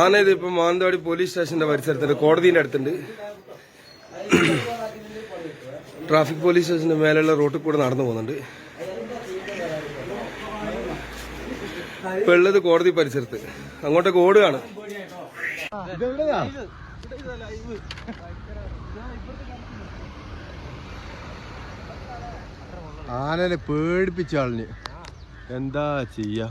ആന ഇതിപ്പോ മാനന്തവാടി പോലീസ് സ്റ്റേഷന്റെ പരിസരത്തുണ്ട് കോടതിന്റെ അടുത്തുണ്ട്. ട്രാഫിക് പോലീസ് സ്റ്റേഷന്റെ മേലുള്ള റോട്ടിൽ കൂടെ നടന്നു പോകുന്നുണ്ട്. ഇപ്പൊ ഉള്ളത് കോടതി പരിസരത്ത്. അങ്ങോട്ടേക്ക് ഓടുകയാണ്. ആനനെ പേടിപ്പിച്ച എന്താ ചെയ്യാ?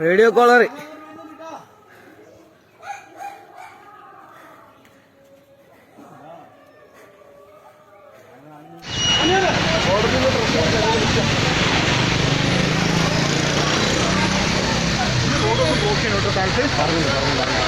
റേഡിയോ കോളർ പറഞ്ഞു പറഞ്ഞു